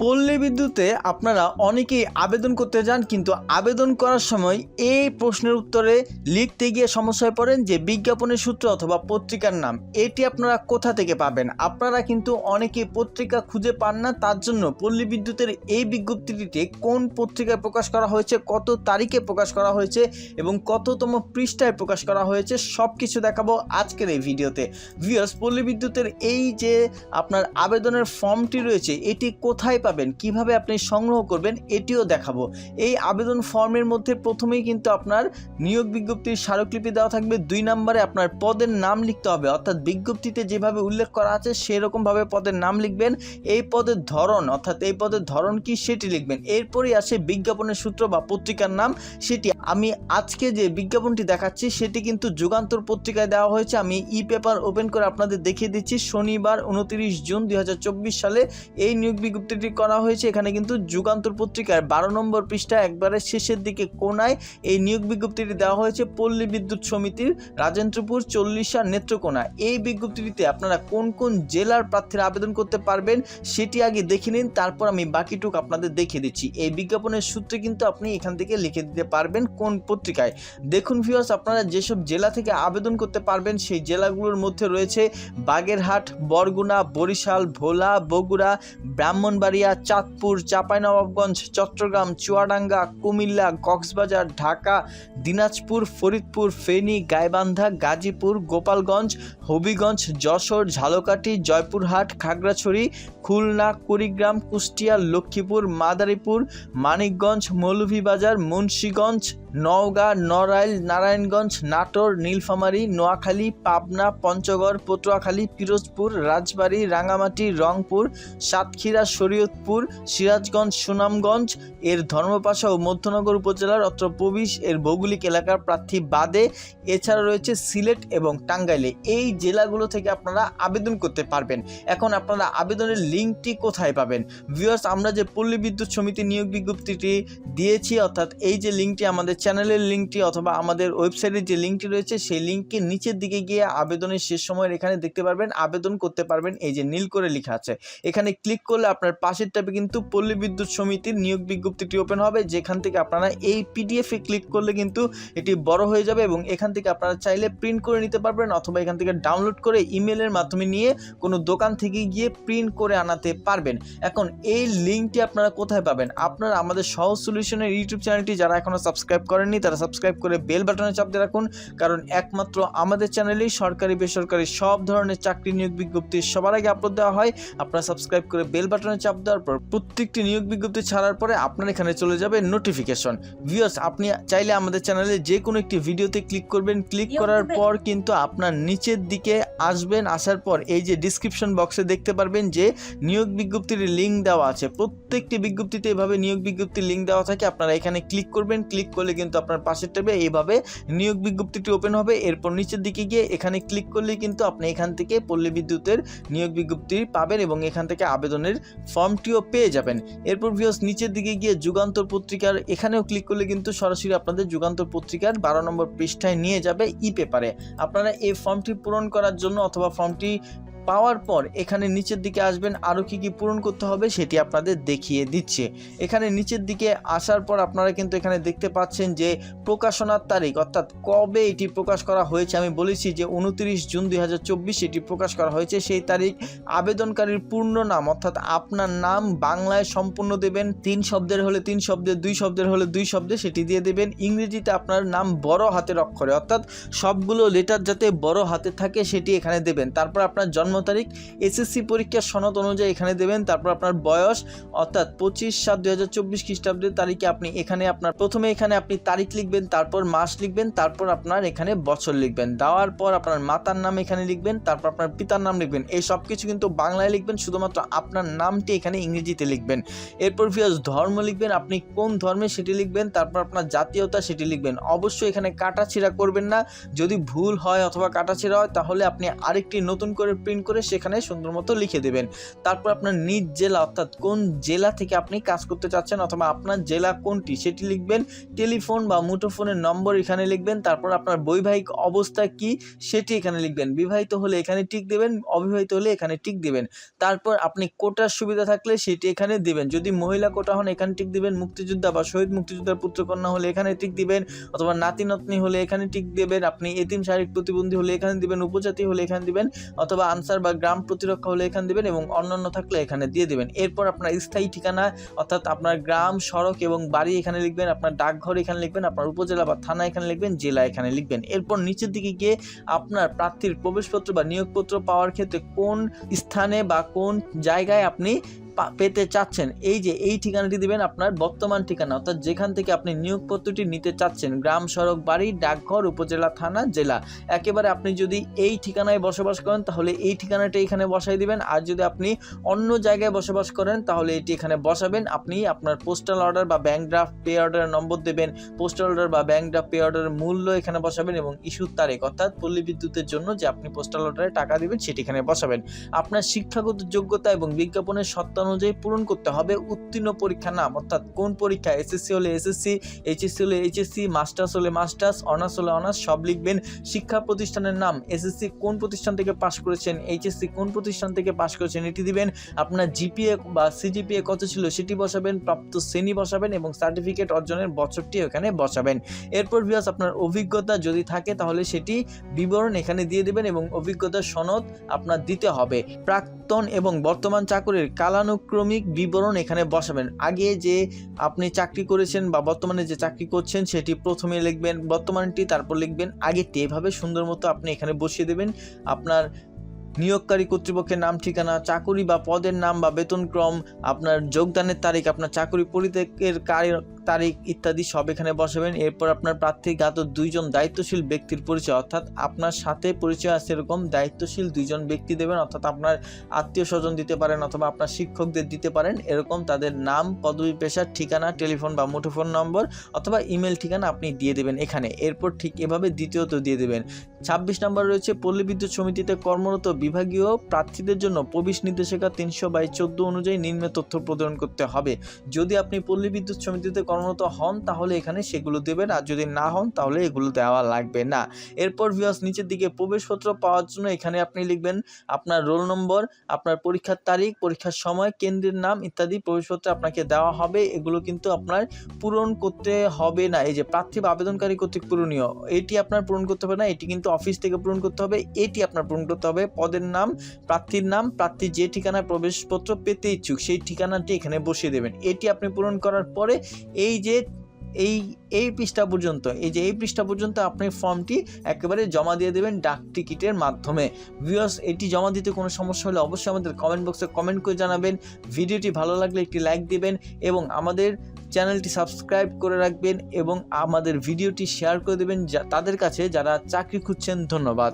পল্লী বিদ্যুতে আপনারা অনেকেই আবেদন করতে যান, কিন্তু আবেদন করার সময় এই প্রশ্নের উত্তরে লিখতে গিয়ে সমস্যায় পড়েন যে বিজ্ঞাপনের সূত্র অথবা পত্রিকার নাম, এটি আপনারা কোথা থেকে পাবেন? আপনারা কিন্তু অনেকেই পত্রিকা খুঁজে পান না, তার জন্য পল্লী বিদ্যুতের এই বিজ্ঞপ্তিটিতে কোন পত্রিকায় প্রকাশ করা হয়েছে, কত তারিখে প্রকাশ করা হয়েছে এবং কততম পৃষ্ঠায় প্রকাশ করা হয়েছে সব কিছু দেখাবো আজকের এই ভিডিওতে। ভিউয়ার্স পল্লী বিদ্যুতের এই যে আপনার আবেদনের ফর্মটি রয়েছে, এটি কোথায় পাবেন, কীভাবে আপনি সংগ্রহ করবেন এটিও দেখাবো। এই আবেদন ফর্মের মধ্যে প্রথমেই কিন্তু আপনার নিয়োগ বিজ্ঞপ্তির স্মারকলিপি দেওয়া থাকবে, দুই নম্বরে আপনার পদের নাম লিখতে হবে। অর্থাৎ বিজ্ঞপ্তিতে যেভাবে উল্লেখ করা আছে, সেরকমভাবে পদের নাম লিখবেন। এই পদের ধরন, অর্থাৎ এই পদের ধরন কি, সেটি লিখবেন। এরপরই আসে বিজ্ঞাপনের সূত্র বা পত্রিকার নাম, সেটি আমি আজকে যে বিজ্ঞাপনটি দেখাচ্ছি, সেটি কিন্তু যুগান্তর পত্রিকায় দেওয়া হয়েছে। আমি ই পেপার ওপেন করে আপনাদের দেখিয়ে দিচ্ছি, শনিবার, উনতিরিশ জুন, দুই হাজার চব্বিশ সালে এই নিয়োগ বিজ্ঞপ্তিটি করা হয়েছে। এখানে কিন্তু যুগান্তর পত্রিকার বারো নম্বর পৃষ্ঠা একবারে শেষের দিকে কোনায় এই নিয়োগ বিজ্ঞপ্তিটি দেওয়া হয়েছে। পল্লী বিদ্যুৎ সমিতির রাজেন্দ্রপুর, চল্লিশা নেত্রকোনা। এই বিজ্ঞপ্তিটিতে আপনারা কোন কোন জেলার প্রার্থীরা আবেদন করতে পারবেন সেটি আগে দেখে নিন, তারপর আমি বাকিটুক আপনাদের দেখিয়ে দিচ্ছি। এই বিজ্ঞাপনের সূত্রে কিন্তু আপনি এখান থেকে লিখে দিতে পারবেন কোন পত্রিকায়। দেখুন ভিউয়ার্স আপনারা যেসব জেলা থেকে আবেদন করতে পারবেন সেই জেলাগুলোর মধ্যে রয়েছে বাগেরহাট, বরগুনা, বরিশাল, ভোলা, বগুড়া, ব্রাহ্মণবাড়িয়া চাঁদপুর, চাঁপাইনবাবগঞ্জ, চট্টগ্রাম, চুয়াডাঙ্গা, কুমিল্লা, কক্সবাজার, ঢাকা, দিনাজপুর, ফরিদপুর, ফেনী, গাইবান্ধা, গাজীপুর, গোপালগঞ্জ, হবিগঞ্জ, যশোর, ঝালকাঠি, জয়পুরহাট, খাগড়াছড়ি, খুলনা, কুড়িগ্রাম, কুষ্টিয়া, লক্ষ্মীপুর, মাদারীপুর, মানিকগঞ্জ, মৌলভীবাজার, মুন্সীগঞ্জ, নওগাঁ, নড়াইল, নারায়ণগঞ্জ, নাটোর, নীলফামারী, নোয়াখালী, পাবনা, পঞ্চগড়, পটুয়াখালী, পিরোজপুর, রাজবাড়ী, রাঙামাটি, রংপুর, সাতক্ষীরা শরীয়তপুর সিরাজগঞ্জ, সুনামগঞ্জ, এর ধর্মপাশা ও মধ্যনগর উপজেলার অত্র প্রবিশ এর ভৌগোলিক এলাকার প্রার্থী বাদে। এছাড়া রয়েছে সিলেট এবং টাঙ্গাইলে। এই জেলাগুলো থেকে আপনারা আবেদন করতে পারবেন। এখন আপনারা আবেদনের লিঙ্কটি কোথায় পাবেন? ভিউয়ার্স আমরা যে পল্লী বিদ্যুৎ সমিতি নিয়োগ বিজ্ঞপ্তিটি দিয়েছি, অর্থাৎ এই যে লিঙ্কটি আমাদের চ্যানেলের লিঙ্কটি অথবা আমাদের ওয়েবসাইটের যে লিঙ্কটি রয়েছে, সেই লিঙ্ককে নিচের দিকে গিয়ে আবেদনের শেষ সময়ের এখানে দেখতে পারবেন, আবেদন করতে পারবেন, এই যে নীল করে লেখা আছে। এখানে ক্লিক করলে আপনার পাশের ট্যাবে কিন্তু পল্লী বিদ্যুৎ সমিতির নিয়োগ বিজ্ঞপ্তিটি ওপেন হবে, যেখান থেকে আপনারা এই পিডিএফে ক্লিক করলে কিন্তু এটি বড় হয়ে যাবে এবং এখান থেকে আপনারা চাইলে প্রিন্ট করে নিতে পারবেন অথবা এখান থেকে ডাউনলোড করে ইমেলের মাধ্যমে নিয়ে কোনো দোকান থেকে গিয়ে প্রিন্ট করে আনাতে পারবেন। এখন এই লিঙ্কটি আপনারা কোথায় পাবেন? আপনারা আমাদের সহজ সলিউশনের ইউটিউব চ্যানেলটি যারা এখনও সাবস্ক্রাইব করেননি, তারা সাবস্ক্রাইব করে বেল বাটনে চাপ দিয়ে রাখুন, কারণ একমাত্র আমাদের চ্যানেলেই সরকারি, বেসরকারি সব ধরনের চাকরি নিয়োগ বিজ্ঞপ্তি সবার আগে আপলোড দেওয়া হয়। আপনারা সাবস্ক্রাইব করে বেল বাটনে চাপ দেওয়ার পর প্রত্যেকটি নিয়োগ বিজ্ঞপ্তি ছাড়ার পরে আপনার এখানে চলে যাবে নোটিফিকেশন ভিউয়ার্স আপনি চাইলে আমাদের চ্যানেলে যে কোনো একটি ভিডিওতে ক্লিক করবেন। ক্লিক করার পর কিন্তু আপনার নিচের দিকে আসবেন। আসার পর এই যে ডিসক্রিপশন বক্সে দেখতে পারবেন যে নিয়োগ বিজ্ঞপ্তির লিঙ্ক দেওয়া আছে। প্রত্যেকটি বিজ্ঞপ্তিতে এভাবে নিয়োগ বিজ্ঞপ্তির লিঙ্ক দেওয়া থাকে। আপনারা এখানে ক্লিক করবেন। ক্লিক করলে কিন্তু আপনার পাশের ট্যাবে এইভাবে নিয়োগ বিজ্ঞপ্তিটি ওপেন হবে। এরপর নিচের দিকে গিয়ে এখানে ক্লিক করলে কিন্তু আপনি এখান থেকে পল্লী বিদ্যুতের নিয়োগ বিজ্ঞপ্তি পাবেন এবং এখান থেকে আবেদনের ফর্মটিও পেয়ে যাবেন। এরপর ভিউস নিচের দিকে গিয়ে যুগান্তর পত্রিকার, এখানেও ক্লিক করলে কিন্তু সরাসরি আপনাদের যুগান্তর পত্রিকার বারো নম্বর পৃষ্ঠায় নিয়ে যাবে ই পেপারে আপনারা এই ফর্মটি পূরণ করার জন্য অথবা ফর্মটি পাওয়ার পর এখানে নিচের দিকে আসবেন আরও কি কি পূরণ করতে হবে সেটি আপনাদের দেখিয়ে দিচ্ছে। এখানে নিচের দিকে আসার পর আপনারা কিন্তু এখানে দেখতে পাচ্ছেন যে প্রকাশনার তারিখ, অর্থাৎ কবে এটি প্রকাশ করা হয়েছে, আমি বলেছি যে উনত্রিশ জুন দুই হাজার চব্বিশ এটি প্রকাশ করা হয়েছে, সেই তারিখ আবেদনকারীর পূর্ণ নাম, অর্থাৎ আপনার নাম বাংলায় সম্পূর্ণ দেবেন, তিন শব্দের হলে তিন শব্দে, দুই শব্দের হলে দুই শব্দে সেটি দিয়ে দেবেন, ইংরেজিতে আপনার নাম বড় হাতের অক্ষরে, অর্থাৎ সবগুলো লেটার যাতে বড় হাতে থাকে সেটি এখানে দেবেন। তারপর আপনার জন্ম তারিখ এসএসসি পরীক্ষার সনদ অনুযায়ী এখানে দেবেন। তারপর আপনার বয়স, অর্থাৎ পঁচিশ সাত দুই হাজার চব্বিশ খ্রিস্টাব্দের তারিখে আপনি এখানে আপনার প্রথমে এখানে আপনি তারিখ লিখবেন, তারপর মাস লিখবেন, তারপর আপনার এখানে বছর লিখবেন। দেওয়ার পর আপনার মাতার নাম এখানে লিখবেন, তারপর আপনার পিতার নাম লিখবেন। এই সব কিছু কিন্তু বাংলায় লিখবেন, শুধুমাত্র আপনার নামটি এখানে ইংরেজিতে লিখবেন। এরপর ফিয়াস ধর্ম লিখবেন, আপনি কোন ধর্মে সেটি লিখবেন, তারপর আপনার জাতীয়তা সেটি লিখবেন। অবশ্যই এখানে কাটাছিড়া করবেন না। যদি ভুল হয় অথবা কাটাছিড়া হয়, তাহলে আপনি আরেকটি নতুন করে প্রিন্ট করে সেখানে সুন্দর মতো লিখে দেবেন। তারপর আপনার নিজ জেলা, অর্থাৎ কোন জেলা থেকে আপনি কাজ করতে চাচ্ছেন অথবা আপনার জেলা কোনটি সেটি লিখবেন। টেলিফোন বা মুঠোফোনের নম্বর এখানে লিখবেন। তারপর আপনার বৈবাহিক অবস্থা কি সেটি এখানে লিখবেন। বিবাহিত হলে এখানে টিক দেবেন, অবিবাহিত হলে এখানে টিক দেবেন। তারপর আপনি কোটার সুবিধা থাকলে সেটি এখানে দিবেন। যদি মহিলা কোটা হন, এখানে টিক দিবেন। মুক্তিযোদ্ধা বা শহীদ মুক্তিযোদ্ধার পুত্রকন্যা হলে এখানে টিক দিবেন। অথবা নাতি নাতনি হলে এখানে টিক দেবেন। আপনি এতিম শারীরিক প্রতিবন্ধী হলে এখানে দিবেন। উপজাতি হলে এখানে দিবেন। অথবা আনসার বা গ্রাম প্রতিরক্ষা হলে এখানে দেবেন এবং অন্যান্য থাকলে এখানে দিয়ে দেবেন। এরপর আপনার স্থায়ী ঠিকানা, অর্থাৎ আপনার গ্রাম, সড়ক এবং বাড়ি এখানে লিখবেন, আপনার ডাকঘর এখানে লিখবেন, আপনার উপজেলা বা থানা এখানে লিখবেন, জেলা এখানে লিখবেন। এরপর নিচের দিকে গিয়ে আপনার প্রার্থীর প্রবেশপত্র বা নিয়োগপত্র পাওয়ার ক্ষেত্রে কোন স্থানে বা কোন জায়গায় আপনি পেতে চাচ্ছেন, এই যে এই ঠিকানাটি দিবেন আপনার বর্তমান ঠিকানা, অর্থাৎ যেখান থেকে আপনি নিয়োগপত্রটি নিতে চাচ্ছেন, গ্রাম, সড়ক, বাড়ি, ডাকঘর, উপজেলা, থানা, জেলা। একেবারে আপনি যদি এই ঠিকানায় বসবাস করেন, তাহলে এই ঠিকানাটি এখানে বসাই দিবেন। আর যদি আপনি অন্য জায়গায় বসবাস করেন, তাহলে এটি এখানে বসাবেন। আপনি আপনার পোস্টাল অর্ডার বা ব্যাংক ড্রাফট পে অর্ডারের নম্বর দেবেন। পোস্টাল অর্ডার বা ব্যাংক ড্রাফট পে অর্ডারের মূল্য এখানে বসাবেন এবং ইস্যুর তারিখ, অর্থাৎ পল্লী বিদ্যুতের জন্য যে আপনি পোস্টাল অর্ডারে টাকা দেবেন, সেটি এখানে বসাবেন। আপনার শিক্ষাগত যোগ্যতা এবং বিজ্ঞাপনের সত্তা অনুযায়ী পূরণ করতে হবে। উত্তীর্ণ পরীক্ষার নাম, অর্থাৎ কোন পরীক্ষা? এসএসসি হলে এসএসসি এইচএসসি হলে এইচএসসি মাস্টার্স হলে মাস্টার্স অনার্স হলে অনার্স সব লিখবেন। শিক্ষা প্রতিষ্ঠানের নাম এসএসসি কোন প্রতিষ্ঠান থেকে পাশ করেছেন? এইচএসসি কোন প্রতিষ্ঠান থেকে পাশ করেছেন? এটি দিবেন। আপনার জিপিএ বা সিজিপিএ কত ছিল? সেটি বসাবেন, প্রাপ্ত শ্রেণি বসাবেন এবং সার্টিফিকেট অর্জনের বছরটি এখানে বসাবেন। এরপর ভিউয়ার্স আপনার অভিজ্ঞতা যদি থাকে, তাহলে সেটি বিবরণ এখানে দিয়ে দেবেন এবং অভিজ্ঞতার সনদ আপনার দিতে হবে। প্রাক্তন এবং বর্তমান চাকরির কালানুক্রমিক বিবরণ এখানে বসাবেন। আগে যে আপনি চাকরি করেছেন বা বর্তমানে যে চাকরি করছেন, সেটি প্রথমে লিখবেন, বর্তমানটি তারপর লিখবেন। আগেরটি এভাবে সুন্দর মতো আপনি এখানে বসিয়ে দেবেন, আপনার নিয়োগকারী কর্তৃপক্ষের নাম, ঠিকানা, চাকুরি বা পদের নাম বা বেতনক্রম, আপনার যোগদানের তারিখ, আপনার চাকুরি পরিত্যাগের তারিখ ইত্যাদি সব এখানে বসাবেন। এরপর আপনার প্রার্থী গাত দুইজন দায়িত্বশীল ব্যক্তির পরিচয়, অর্থাৎ আপনার সাথে পরিচয় আছে এরকম দায়িত্বশীল দুইজন ব্যক্তি দেবেন, অর্থাৎ আপনার আত্মীয় স্বজন দিতে পারেন অথবা আপনার শিক্ষকদের দিতে পারেন। এরকম তাদের নাম, পদবি পেশার ঠিকানা, টেলিফোন বা মুঠোফোন নম্বর অথবা ইমেল ঠিকানা আপনি দিয়ে দেবেন এখানে। এরপর ঠিক এভাবে দ্বিতীয়ত দিয়ে দেবেন। ছাব্বিশ নম্বর রয়েছে পল্লী বিদ্যুৎ সমিতিতে কর্মরত বিভাগীয় প্রার্থীদের জন্য প্রবেশ নির্দেশিকা তিনশো বাই চোদ্দ অনুযায়ী নিম্ন তথ্য প্রদান করতে হবে। যদি আপনি পল্লী বিদ্যুৎ সমিতিতে কর্মরত হন, তাহলে এখানে সেগুলো দেবেন। আর যদি না হন, তাহলে এগুলো দেওয়া লাগবে না। এরপর ভিউয়ার্স নিচের দিকে প্রবেশপত্র পাওয়ার জন্য এখানে আপনি লিখবেন আপনার রোল নম্বর, আপনার পরীক্ষার তারিখ, পরীক্ষার সময়, কেন্দ্রের নাম ইত্যাদি প্রবেশপত্র আপনাকে দেওয়া হবে। এগুলো কিন্তু আপনার পূরণ করতে হবে না। এই যে প্রার্থী আবেদনকারী কর্তৃক পূরণীয়, এটি আপনার পূরণ করতে হবে না। এটি কিন্তু অফিস থেকে পূরণ করতে হবে, এটি আপনার পূরণ করতে হবে। পদের নাম, প্রার্থীর নাম, প্রার্থী যে ঠিকানায় প্রবেশপত্র পেতে ইচ্ছুক, সেই ঠিকানাটি এখানে বসিয়ে দেবেন। এটি আপনি পূরণ করার পরে এই যে, এই এই পৃষ্ঠা পর্যন্ত, এই যে, এই পৃষ্ঠা পর্যন্ত আপনি ফর্মটি একেবারে জমা দিয়ে দেবেন ডাক টিকিটের মাধ্যমে। ভিউয়ার্স এটি জমা দিতে কোনো সমস্যা হলে অবশ্যই আমাদের কমেন্ট বক্সে কমেন্ট করে জানাবেন। ভিডিওটি ভালো লাগলে একটি লাইক দিবেন এবং আমাদের চ্যানেলটি সাবস্ক্রাইব করে রাখবেন এবং আমাদের ভিডিওটি শেয়ার করে দেবেন তাদের কাছে যারা চাকরি খুঁজছেন, ধন্যবাদ।